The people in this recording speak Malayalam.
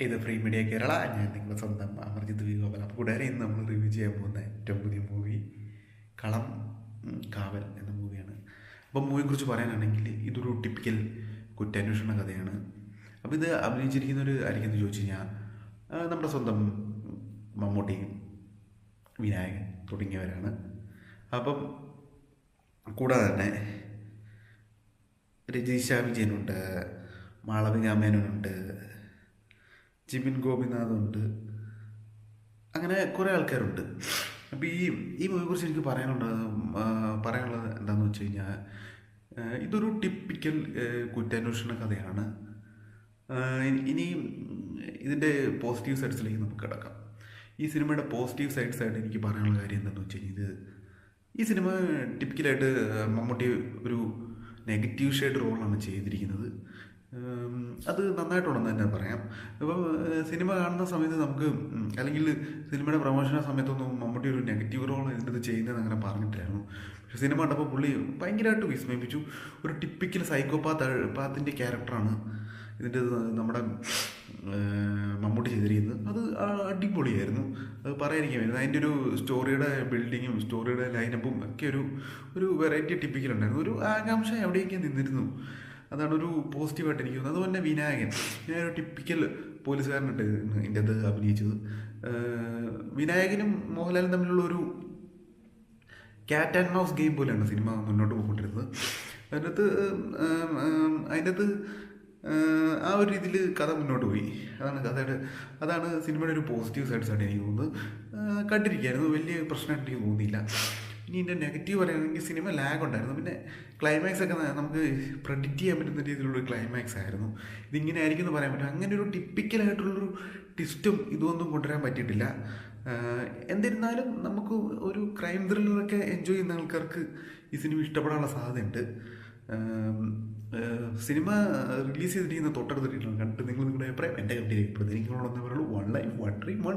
ഇത് ഫ്രീ മീഡിയ കേരള. ഞാൻ നിങ്ങളുടെ സ്വന്തം അമർജിത് വി ഗോപാൽ. അപ്പോൾ കൂടെ ഇന്ന് നമ്മൾ റിവ്യൂ ചെയ്യാൻ പോകുന്ന ഏറ്റവും പുതിയ മൂവി കളം കാവൽ എന്ന മൂവിയാണ് അപ്പം മൂവിയെക്കുറിച്ച് പറയാനാണെങ്കിൽ ഇതൊരു ടിപ്പിക്കൽ കുറ്റാന്വേഷണ കഥയാണ്. അപ്പോൾ ഇത് അഭിനയിച്ചിരിക്കുന്നവർ ആയിരിക്കും ചോദിച്ചു കഴിഞ്ഞാൽ നമ്മുടെ സ്വന്തം മമ്മൂട്ടി വിനായകൻ തുടങ്ങിയവരാണ്. അപ്പം കൂടാതെ തന്നെ രജീഷ വിജയനുണ്ട് മാളവിക മേനോനുണ്ട് ജിബിൻ ഗോപിനാഥുണ്ട്. അങ്ങനെ കുറേ ആൾക്കാരുണ്ട്. അപ്പോൾ ഈ ഈ മൂവിയെക്കുറിച്ച് എനിക്ക് പറയാനുള്ളത് ആ, പറയാനുള്ളത് എന്താണെന്ന് വെച്ച് കഴിഞ്ഞാൽ ഇതൊരു ടിപ്പിക്കൽ കുറ്റാന്വേഷണ കഥയാണ്. ഇനി ഇതിന്റെ പോസിറ്റീവ് സൈഡ്സിലേക്ക് നമുക്ക് കിടക്കാം. ഈ സിനിമയുടെ പോസിറ്റീവ് സൈഡ്സ് ആയിട്ട് എനിക്ക് പറയാനുള്ള കാര്യം എന്താണെന്ന് വെച്ച് കഴിഞ്ഞാൽ ഇത് ഈ സിനിമ ടിപ്പിക്കലായിട്ട് മമ്മൂട്ടി ഒരു നെഗറ്റീവ് ഷെയ്ഡ് റോളാണ് ചെയ്തിരിക്കുന്നത്. അത് നന്നായിട്ടുണ്ടെന്ന് തന്നെ പറയാം. ഇപ്പം സിനിമ കാണുന്ന സമയത്ത് നമുക്ക് അല്ലെങ്കിൽ സിനിമയുടെ പ്രൊമോഷൻ സമയത്തൊന്നും മമ്മൂട്ടി ഒരു നെഗറ്റീവ് റോൾ ഇതിന്റെ ചെയ്യുന്നതെന്ന് അങ്ങനെ പറഞ്ഞിട്ടില്ലായിരുന്നു പക്ഷെ സിനിമ കണ്ടപ്പോൾ പുള്ളി ഭയങ്കരമായിട്ട് വിസ്മയിപ്പിച്ചു. ഒരു ടിപ്പിക്കൽ സൈക്കോപാത്ത് പാത്തിന്റെ ക്യാരക്ടറാണ് ഇതിന്റെ നമ്മുടെ മമ്മൂട്ടി ചെയ്തിരിക്കുന്നത്. അത് അടിപൊളിയായിരുന്നു. അത് പറയാനിരിക്കുമായിരുന്നു അതിന്റെ ഒരു സ്റ്റോറിയുടെ ബിൽഡിങ്ങും സ്റ്റോറിയുടെ ലൈനപ്പും ഒക്കെ ഒരു ഒരു വെറൈറ്റി ടിപ്പിക്കൽ ഉണ്ടായിരുന്നു. ഒരു ആകാംക്ഷ എവിടെയൊക്കെ നിന്നിരുന്നു. അതാണ് ഒരു പോസിറ്റീവായിട്ട് എനിക്ക് തോന്നുന്നത് അതുപോലെ വിനായകൻ. ഞാൻ ഒരു ടിപ്പിക്കൽ പോലീസുകാരനായിട്ട് ഇതിന്റെ അത് അഭിനയിച്ചത് വിനായകനും മോഹൻലാലും തമ്മിലുള്ള ഒരു ക്യാറ്റ് ആൻഡ് മൗസ് ഗെയിം പോലെയാണ് സിനിമ മുന്നോട്ട് പോയിക്കൊണ്ടിരുന്നത്. അതിനകത്ത് അതിനകത്ത് ആ ഒരു രീതിയിൽ കഥ മുന്നോട്ട് പോയി. അതാണ് കഥയുടെ അതാണ് സിനിമയുടെ ഒരു പോസിറ്റീവ് സൈഡ്സ് ആയിട്ട് എനിക്ക് തോന്നുന്നത്. കണ്ടിരിക്കുകയായിരുന്നു വലിയ പ്രശ്നമായിട്ട് എനിക്ക് തോന്നിയില്ല. ഇനി ഇതിന്റെ നെഗറ്റീവ് പറയുകയാണെങ്കിൽ സിനിമ ലാഗ് ഉണ്ടായിരുന്നു. പിന്നെ ക്ലൈമാക്സ് ഒക്കെ നമുക്ക് പ്രഡിക്റ്റ് ചെയ്യാൻ പറ്റുന്ന രീതിയിലുള്ള ക്ലൈമാക്സ് ആയിരുന്നു. ഇതിങ്ങനെ ആയിരിക്കും എന്ന് പറയാൻ പറ്റും. അങ്ങനെ ഒരു ടിപ്പിക്കലായിട്ടുള്ളൊരു ട്വിസ്റ്റും ഇതൊന്നും കൊണ്ടുവരാൻ പറ്റിയിട്ടില്ല. എന്നിരുന്നാലും നമുക്ക് ഒരു ക്രൈം ത്രില്ലറൊക്കെ എൻജോയ് ചെയ്യുന്ന ആൾക്കാർക്ക് ഈ സിനിമ ഇഷ്ടപ്പെടാനുള്ള സാധ്യതയുണ്ട്. സിനിമ റിലീസ് ചെയ്തിരിക്കുന്ന തൊട്ടടുത്തിട്ടുള്ള കണ്ടിട്ട് നിങ്ങൾ നിങ്ങളുടെ അഭിപ്രായം എന്റെ കണ്ടിരിക്കുന്നത് എനിക്കുള്ള പറയുള്ളൂ one life one dream one